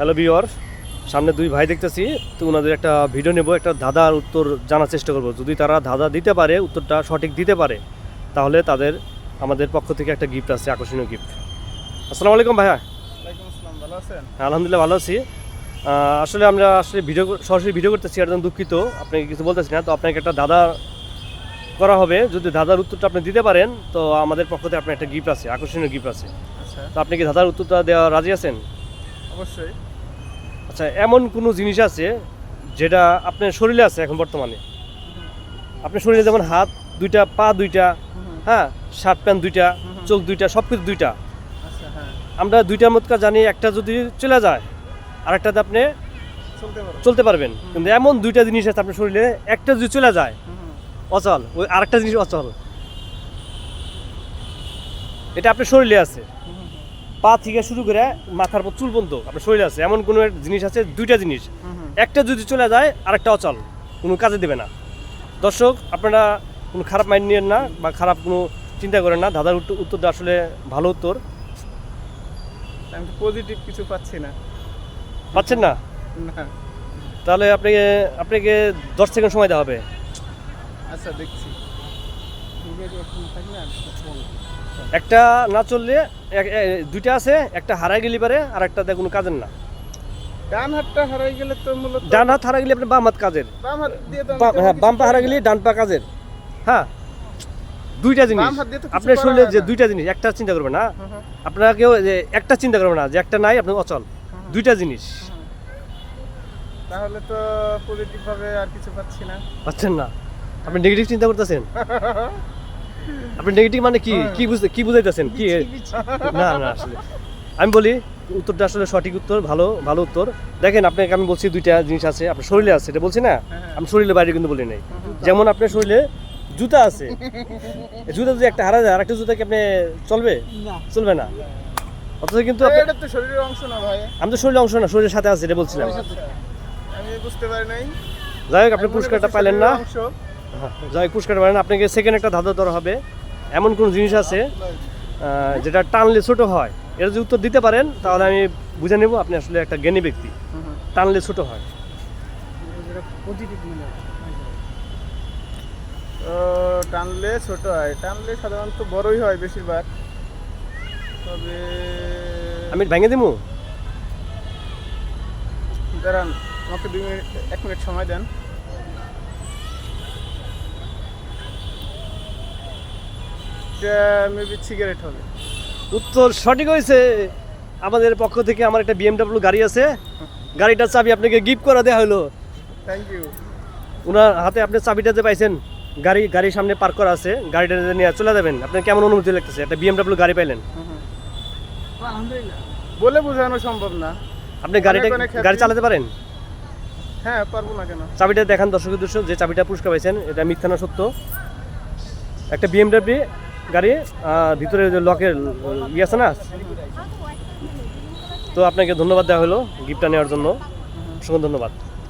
Hello বিওর সামনে দুই ভাই দেখতেছি তো ওনাদের একটা ভিডিও নেব একটা ধাঁধার উত্তর জানার চেষ্টা করব। যদি তারা ধাঁধা দিতে পারে উত্তরটা সঠিক দিতে পারে তাহলে তাদের আমাদের পক্ষ থেকে একটা গিফট আছে আকর্ষণীয় গিফট আসসালামু আলাইকুম ভাইয়া। হ্যাঁ, আলহামদুলিল্লাহ ভালো আছি। আসলে আমরা আসলে ভিডিও সরাসরি ভিডিও করতেছি জন্য দুঃখিত আপনাকে কিছু বলতেছি না তো আপনাকে একটা দাদা করা হবে যদি দাদার উত্তরটা আপনি দিতে পারেন তো আমাদের পক্ষ থেকে আপনার একটা গিফট আছে আকর্ষণীয় গিফট আছে। আচ্ছা। তো আপনি কি দাদার উত্তরটা দেওয়া রাজি আছেন? অবশ্যই। আচ্ছা এমন কোনো জিনিস আছে যেটা আপনার শরীরে আছে এখন বর্তমানে? আপনার শরীরে যেমন হাত দুইটা পা দুইটা হ্যাঁ শার্ট প্যান্ট দুইটা চোখ দুইটা সব কিছু দুইটা। আমরা দুইটার মধ্যে জানি একটা যদি চলে যায় আরেকটাতে আপনি চলতে পারবেন। কিন্তু এমন দুইটা জিনিস আছে আপনার শরীরে একটা যদি চলে যায় অচল ওই আরেকটা জিনিস অচল। এটা আপনার শরীরে আছে। পা থেকে শুরু করে মাথার পর চুল পর্যন্ত আপনার শরীর আছে। এমন কোনো জিনিস আছে দুইটা জিনিস। একটা যদি চলে যায় আরেকটা অচল কোনো কাজে দেবে না। দর্শক আপনারা কোনো খারাপ মাইন্ড নিয়েন না বা খারাপ কোনো চিন্তা করেন না। দাদার উত্তর উত্তরটা আসলে ভালো উত্তর। আমি পজিটিভ কিছু পাচ্ছি না। পাচ্ছেন না? না। তাহলে আপনাকে আপনাকে দশ সেকেন্ড সময় দেওয়া হবে। আচ্ছা দেখছি। একটা না চললে দুইটা আছে একটা হারাই গেলে পারে আর একটা দেখ কোনো কাজের না। ডান হাতটা হারাই গেলে তো মূলত ডান হাত হারা গেলে আপনার বাম হাত কাজের। বাম হাত দিয়ে হ্যাঁ বাম পা হারা গেলে ডান পা কাজের। হ্যাঁ দুইটা জিনিস। শরীরে হয় যে দুইটা জিনিস একটা চিন্তা করবে না। আপনারা কেউ যে একটা চিন্তা করবে না যে একটা নাই আপনার অচল। দুইটা জিনিস। তাহলে তো পজিটিভ ভাবে আর কিছু পাচ্ছি না। পাচ্ছেন না। আপনি নেগেটিভ চিন্তা করতেছেন? আপনি নেগেটিভ মানে কি? কি বুঝতে কি বুঝাইতেছেন? কি না না আসলে। আমি বলি উত্তরটা আসলে সঠিক উত্তর ভালো ভালো উত্তর। দেখেন আপনাকে আমি বলছি দুইটা জিনিস আছে। আপনার শরীরে আছে এটা বলছি না? হ্যাঁ। আমি শরীরের বাইরে কিন্তু বলি নাই। যেমন আপনার শরীরে জুতা আছে। জুতা যদি একটা হারা যায় আর একটা জুতা কি আপনি চলবে? চলবে না। অথচ কিন্তু আপনি- এটা তো শরীরের অংশ না ভাই। আমি তো শরীরের অংশ না শরীরের সাথে আছে এটা বলছিলাম। আমি বুঝতে পারি নাই। যাই হোক আপনি পুরস্কারটা পাইলেন না। হ্যাঁ, যাই হোক পুরস্কারটা পাইলেন আপনাকে সেকেন্ড একটা ধাঁধা ধরা হবে। এমন কোন জিনিস আছে যেটা টানলে ছোট হয়? এর যদি উত্তর দিতে পারেন তাহলে আমি বুঝে নেব আপনি আসলে একটা জ্ঞানী ব্যক্তি। টানলে ছোট হয়। টানলে ছোট হয়। টানলে সাধারণত বড়ই হয় বেশিরভাগ। তবে আমি ভেঙে দিব দাঁড়ান আমাকে দুই মিনিট এক মিনিট সময় দেন। মেবি সিগারেট হবে। উত্তর সঠিক হয়েছে। আমাদের পক্ষ থেকে আমার একটা বিএমডাব্লিউ গাড়ি আছে। গাড়িটার চাবি আপনাকে গিফট করা দেওয়া হলো। থ্যাংক ইউ ওনার হাতে আপনি চাবিটা যে পাইছেন গাড়ি গাড়ির সামনে পার্ক করা আছে গাড়িটা নিয়ে চলে যাবেন আপনার কেমন অনুভূতি লাগতেছে? একটা বিএমডাব্লিউ গাড়ি পাইলেন। বলে বোঝানো সম্ভব না। আপনি গাড়িটা গাড়ি চালাতে পারেন? হ্যাঁ পারব না কেন? চাবিটা দেখান দর্শকের দর্শক যে চাবিটা পুরস্কার পাইছেন এটা মিথ্যা না সত্য। একটা বিএমডাব্লিউ গাড়ি ভিতরে যে লকের ইয়ে আছে না? তো আপনাকে ধন্যবাদ দেওয়া হলো গিফটটা নেওয়ার জন্য। অসংখ্য ধন্যবাদ।